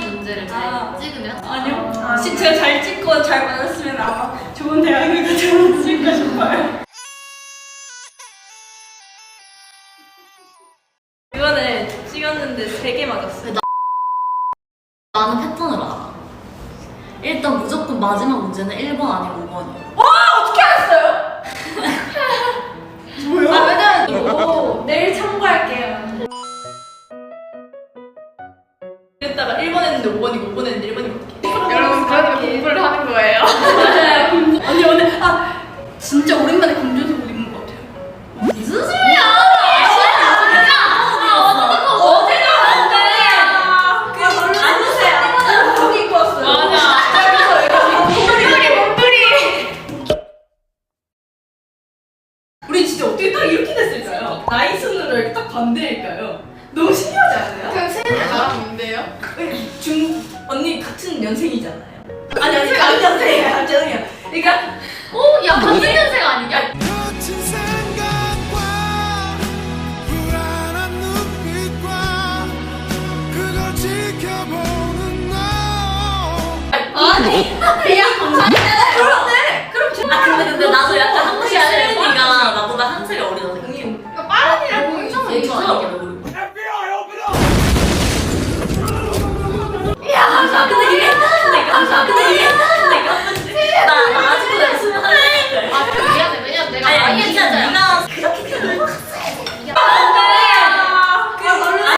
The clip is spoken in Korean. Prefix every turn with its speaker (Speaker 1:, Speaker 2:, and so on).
Speaker 1: 문제를 잘
Speaker 2: 아.
Speaker 1: 찍으면
Speaker 2: 아니요.
Speaker 3: 아.
Speaker 2: 시 제가 잘 찍고 잘 받았으면 아마 좋은 대학을 가져왔을까 싶어요. 이번에 찍었는데 세 개 맞았어요.
Speaker 1: 나는 패턴을 알아. 일단 무조건 마지막 문제는 1번 아니고 5번이야.
Speaker 2: 어떻게 알았어요?
Speaker 3: 뭐야?
Speaker 2: 아, 왜냐면 이거 내일 참고할게요. 이랬다가 1번 했는데 5번이고 5번 했는데 1번이고 어떡해.
Speaker 3: 여러분 그러니까 공부를 하는 거예요.
Speaker 2: 맞아요. 공주- 언니 오늘 아 진짜 오랜만에 공주에서 옷 입는 것 같아요.
Speaker 1: 무슨 소리야?
Speaker 3: 몸뚱이 몸뚱이.
Speaker 2: 우리 진짜 어떻게 딱 이렇게 됐을까요? 나이 순으로 이렇게 딱 반대일까요? 너무 신기하지 않아요?
Speaker 3: 그럼 세연이 뭔데요?
Speaker 2: 중 언니 같은 연생이잖아요. 아니 아니 같은 연생이야. 죄송해요. 그러니까
Speaker 1: 오, 야, 같은 년생 아니냐?
Speaker 4: 거친 생각과 불안한 눈빛과 그걸 지켜보는 너
Speaker 2: 아니 그냥 감사합니다. 그런데 그럼 제
Speaker 1: 아, 근데, 근데 나도 약간 한 번씩 세연이가 나보다 한 살이.
Speaker 3: 이거 빠른이랑 있어.
Speaker 1: 아니야,